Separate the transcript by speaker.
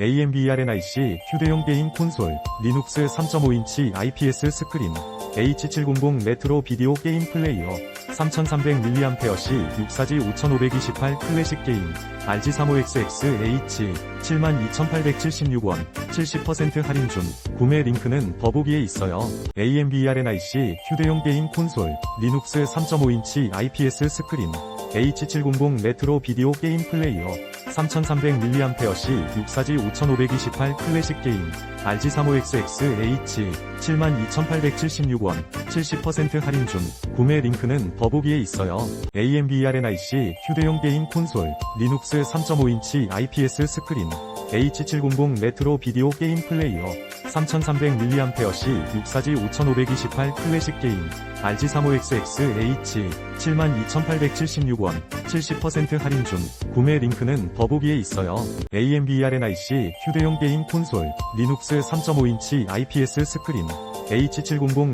Speaker 1: AMD RNIC 휴대용 게임 콘솔, 리눅스 3.5인치 IPS 스크린, H700 레트로 비디오 게임 플레이어, 3300mAh 6사지 5528 클래식 게임, RG35XX-H 72,876원, 70% 할인 중, 구매 링크는 더보기에 있어요. AMD RNIC 휴대용 게임 콘솔, 리눅스 3.5인치 IPS 스크린, H700 레트로 비디오 게임 플레이어, 3300mAh 6사지 5528 클래식 게임, RG35XX-H 72,876원, 70% 할인 중, 구매 링크는 더보기에 있어요. AMD RNIC 휴대용 게임 콘솔, 리눅스 3.5인치 IPS 스크린, H700 레트로 비디오 게임 플레이어, 3300mAh 6사지 5528 클래식 게임, RG35XX-H 72,876원, 70% 할인 중, 구매 링크는 더보기에 있어요. AMD RNIC 휴대용 게임 콘솔, 리눅스 3.5인치 IPS 스크린, H700